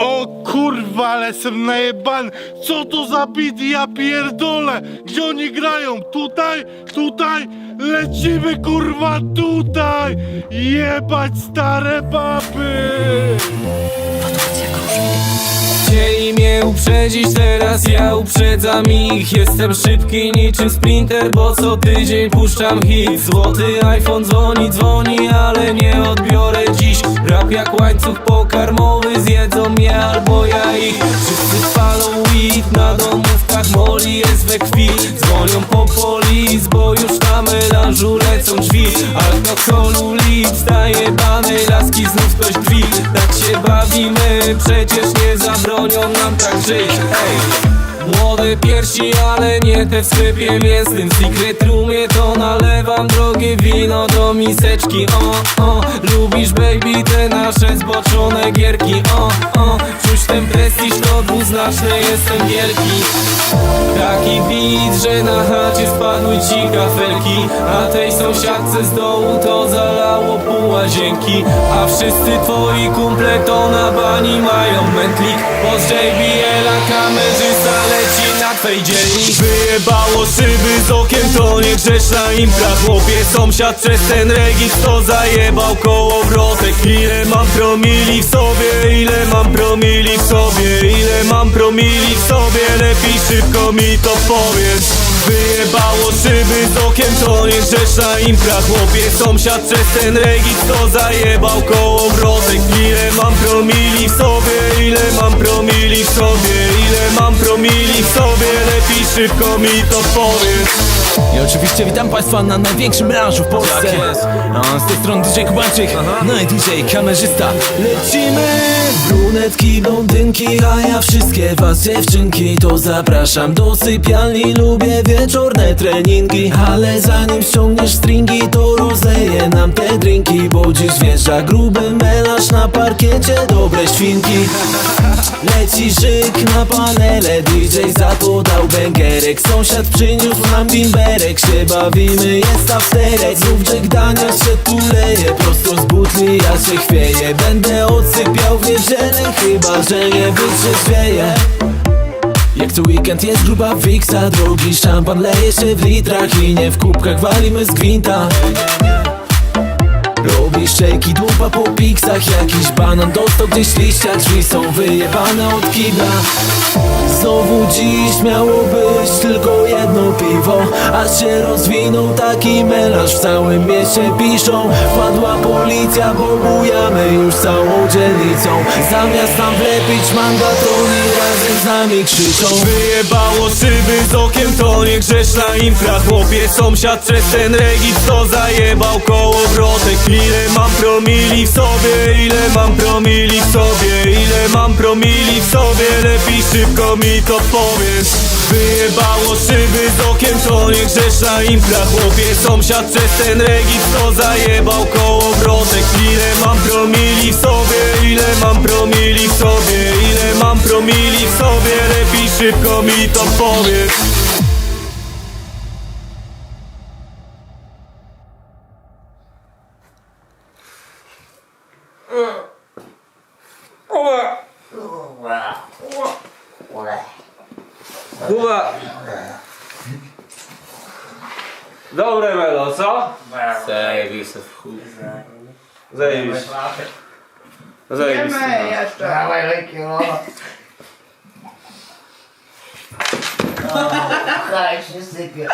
O kurwa, ale jestem najebany! Co to za bit, ja pierdolę! Gdzie oni grają? Tutaj? Tutaj? Lecimy kurwa tutaj! Jebać stare baby! Uprzedzić, teraz ja uprzedzam ich. Jestem szybki niczym sprinter, bo co tydzień puszczam hit. Złoty iPhone dzwoni, dzwoni, ale nie odbiorę dziś. Rap jak łańcuch pokarmowy, zjedzą mnie albo ja ich drzwi. Alkoholu lit, zajebane laski znów ktoś drzwi. Tak się bawimy, przecież nie zabronią nam tak żyć. Ej! Młode piersi, ale nie te w sklepie mięsnym W secret roomie to nalewam. Drogie wino do miseczki O, o, lubisz baby te nasze zboczone gierki O, o, czuć ten prestiż to dwuznaczny jestem wielki. Taki beat, że na chacie spadły ci kafelki A tej sąsiadce z dołu to pół A wszyscy twoi kumple to na bani mają mętlik. Z JBL-a kamerzysta leci na twej dzielni. Wyjebało szyby z okiem, to nie grzeszna impra Chłopie sąsiad przez ten regis to zajebał kołowrotek Ile mam promili w sobie, ile mam promili w sobie Ile mam promili w sobie, lepiej szybko mi to powiedz Wyjebało szyby z okiem, to nie grzeszna impra Chłopie. Sąsiad przez ten regis to zajebał kołowrotek Ile mam promili w sobie, ile mam promili w sobie? Ile mam promili w sobie, szybko mi to powiedz. I oczywiście witam Państwa na największym melanżu w Polsce. Tak jest. A z tej strony DJ Kubańczyk, no i DJ kamerzysta. Lecimy! Brunetki, blondynki, a ja wszystkie was dziewczynki To zapraszam do sypialni, lubię wieczorne treningi Ale zanim ściągniesz stringi, to rozleję nam te drinki Bo dziś wjeżdża gruby melanż na parkiecie, dobre świnki. Leci żyk na panele DJ za to dał bęgerek Sąsiad przyniósł nam bimberek. Się bawimy, jest afterek. Znów Jack Daniels się tu leje. Prosto z butli ja się chwieję. Będę odsypiał w niedzielę Chyba, że nie wytrzeźwieję. Jak co weekend jest gruba wiksa Drogi szampan leje się w litrach I nie w kubkach. Walimy z gwinta Robi szejki, dupa po piksach Jakiś banan. Dostał gdzieś liścia Drzwi są wyjebane od kibla. Znowu dziś miało być tylko jedno piwo Aż się rozwinął taki melanż W całym mieście piszą Wpadła policja, bo bujamy już całą dzielnicą. Zamiast nam wlepić mandat razem z nami krzyczą. Wyjebało szyby z okiem, to nie grzeszna infra. Chłopie sąsiad przez ten regis to zajebał kołowrotek Ile mam promili w sobie, ile mam promili w sobie? Ile mam promili w sobie, lepiej szybko mi to powiesz. Wyjebało szyby z okiem, to nie grzeszna infra Chłopie sąsiad przez ten regis to zajebał kołowrotek Ile mam promili w sobie, ile mam promili w sobie? Ile mam promili w sobie, lepiej szybko mi to powiedz Kuba Dobre melo, co? Zajebiste w chuj Zajebiste Zajebiste Wiemy jeszcze. Dawaj leki, no. O, Kraj się sypie.